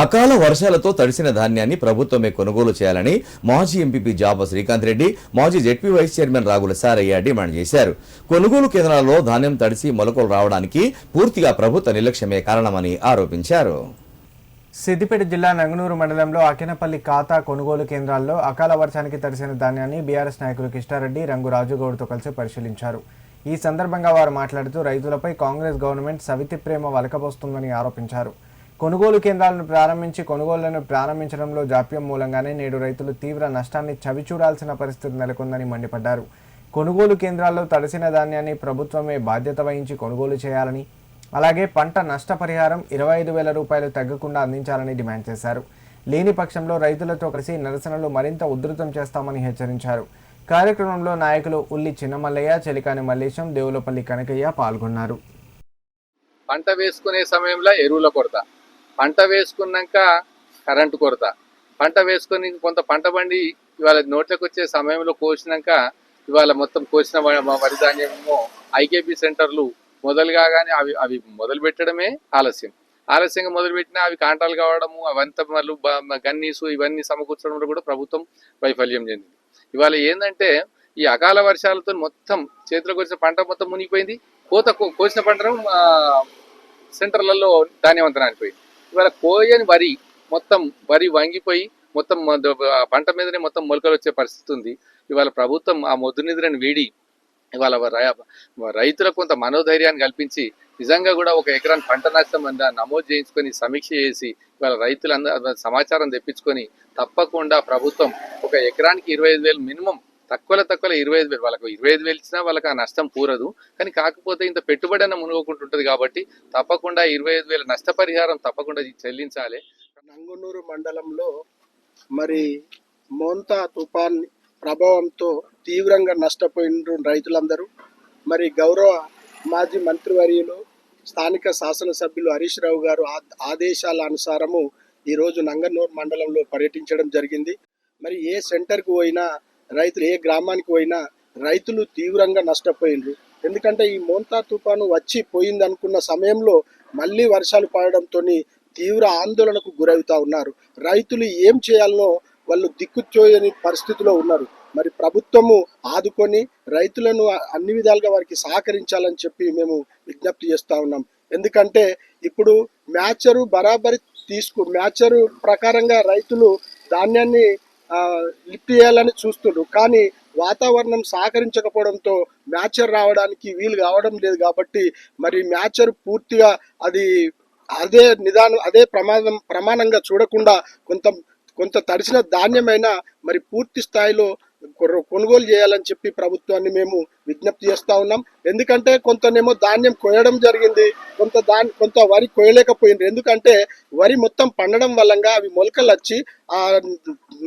అకాల వర్షాలతో తడిసిన ధాన్యాన్ని ప్రభుత్వమే కొనుగోలు చేయాలని మాజీ ఎంపీపీ జాబ శ్రీకాంత్ రెడ్డి మాజీ ZP vice chairman Ragula Saraiah demand చేశారు. కొనుగోలు కేంద్రాల్లో ధాన్యం తడిసి మొలకలు రావడానికి పూర్తిగా ప్రభుత్వ నిర్లక్ష్యమే కారణమని ఆరోపించారు. సిద్దిపేట జిల్లా నంగనూరు మండలంలో అకినపల్లి ఖాతా కొనుగోలు కేంద్రాల్లో అకాల వర్షానికి తడిసిన ధాన్యాన్ని బీఆర్ఎస్ నాయకులు కిష్టారెడ్డి రంగు రాజుగౌడ్తో కలిసి పరిశీలించారు. ఈ సందర్భంగా వారు మాట్లాడుతూ రైతులపై కాంగ్రెస్ గవర్నమెంట్ సవితి ప్రేమ వలకబోస్తుందని ఆరోపించారు. కొనుగోలు కేంద్రాలను ప్రారంభించి కొనుగోళ్ళను ప్రారంభించడంలో జాప్యం మూలంగానే నేడు రైతులు తీవ్ర నష్టాన్ని చవిచూడాల్సిన పరిస్థితి నెలకొందని మండిపడ్డారు. కొనుగోలు కేంద్రాల్లో తడిసిన ధాన్యాన్ని ప్రభుత్వమే బాధ్యత వహించి కొనుగోలు చేయాలని అలాగే పంట నష్టపరిహారం ఇరవై ఐదు వేల రూపాయలు తగ్గకుండా అందించాలని డిమాండ్ చేశారు. లేని పక్షంలో రైతులతో కలిసి నిరసనలు మరింత ఉధృతం చేస్తామని హెచ్చరించారు. కార్యక్రమంలో నాయకులు ఉల్లి చిన్నమల్లయ్య చెలికాని మల్లేశం దేవులపల్లి కనకయ్య పాల్గొన్నారు. పంట వేసుకునే సమయంలో ఎరువుల కొరత. పంట వేసుకున్నాక కరెంటు కొరత. పంట వేసుకొని కొంత పంట బండి ఇవాళ నోట్లకు వచ్చే సమయంలో కోసినాక ఇవాళ మొత్తం కోసిన వరి ధాన్యమేమో ఐకేపీ సెంటర్లు మొదలు కాగానే అవి అవి మొదలు పెట్టడమే ఆలస్యం. ఆలస్యంగా మొదలు పెట్టినా అవి కాంటాలు కావడము అవంతా మళ్ళీ గన్నీసు ఇవన్నీ సమకూర్చడంలో కూడా ప్రభుత్వం వైఫల్యం చెందింది. ఇవాళ ఏంటంటే ఈ అకాల వర్షాలతో మొత్తం చేతిలోకి వచ్చిన పంట మొత్తం మునిగిపోయింది. కోత కోసిన పంటను సెంటర్లలో ధాన్యవంతరం పోయింది ఇవాళ కోయని వరి మొత్తం వరి వంగిపోయి మొత్తం పంట మీదనే మొత్తం మొలకలు వచ్చే పరిస్థితి ఉంది. ఇవాళ ప్రభుత్వం ఆ మొద్దు నిద్రని వీడి ఇవాళ రైతులకు కొంత మనోధైర్యాన్ని కల్పించి నిజంగా కూడా ఒక ఎకరాన్ని పంట నష్టం అందా నమోదు చేయించుకొని సమీక్ష చేసి ఇవాళ రైతులందరూ సమాచారం తెప్పించుకొని తప్పకుండా ప్రభుత్వం ఒక ఎకరానికి ఇరవై ఐదు వేలు మినిమం తక్కువలో తక్కువ ఇరవై ఐదు వేలు వాళ్ళకు ఇరవై ఐదు వేలు ఇచ్చినా వాళ్ళకి ఆ నష్టం పూరదు కానీ కాకపోతే ఇంత పెట్టుబడి అన్న మునుగోకుంటుంటుంది కాబట్టి తప్పకుండా ఇరవై ఐదు వేల నష్టపరిహారం తప్పకుండా చెల్లించాలి. నంగునూరు మండలంలో మరి మోంతా తుఫాన్ ప్రభావంతో తీవ్రంగా నష్టపోయిన రైతులందరూ. మరి గౌరవ మాజీ మంత్రివర్యులు స్థానిక శాసనసభ్యులు హరీష్ రావు గారు ఆదేశాల అనుసారము ఈరోజు నంగనూరు మండలంలో పర్యటించడం జరిగింది. మరి ఏ సెంటర్కు పోయినా రైతులు ఏ గ్రామానికి పోయినా రైతులు తీవ్రంగా నష్టపోయినరు ఎందుకంటే ఈ మోంతా తుఫాను వచ్చి పోయింది అనుకున్న సమయంలో మళ్ళీ వర్షాలు పడడంతో తీవ్ర ఆందోళనకు గురవుతా ఉన్నారు. రైతులు ఏం చేయాలనో వాళ్ళు దిక్కుచోయని పరిస్థితిలో ఉన్నారు. మరి ప్రభుత్వము ఆదుకొని రైతులను అన్ని విధాలుగా వారికి సహకరించాలని చెప్పి మేము విజ్ఞప్తి చేస్తూ ఉన్నాం. ఎందుకంటే ఇప్పుడు మ్యాచరు బరాబరి తీసుకు మ్యాచరు ప్రకారంగా రైతులు ధాన్యాన్ని లిప్పియాలని లిఫ్ట్ చూస్తుండ్రు. కానీ వాతావరణం సహకరించకపోవడంతో మ్యాచర్ రావడానికి వీలు కావడం లేదు కాబట్టి మరి మ్యాచర్ పూర్తిగా అది అదే నిదానం అదే ప్రమాదం ప్రమాణంగా చూడకుండా కొంత కొంత తడిసిన ధాన్యమైన మరి పూర్తి స్థాయిలో కొనుగోలు చేయాలని చెప్పి ప్రభుత్వాన్ని మేము విజ్ఞప్తి చేస్తా ఉన్నాం. ఎందుకంటే కొంతనేమో ధాన్యం కోయడం జరిగింది కొంత దాని కొంత వరి కోయలేకపోయింది ఎందుకంటే వరి మొత్తం పండడం వల్లంగా అవి మొలకలు వచ్చి ఆ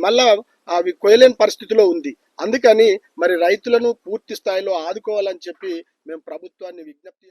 మళ్ళా అవి కొయ్యలేని పరిస్థితిలో ఉంది. అందుకని మరి రైతులను పూర్తి స్థాయిలో ఆదుకోవాలని చెప్పి మేము ప్రభుత్వాన్ని విజ్ఞప్తి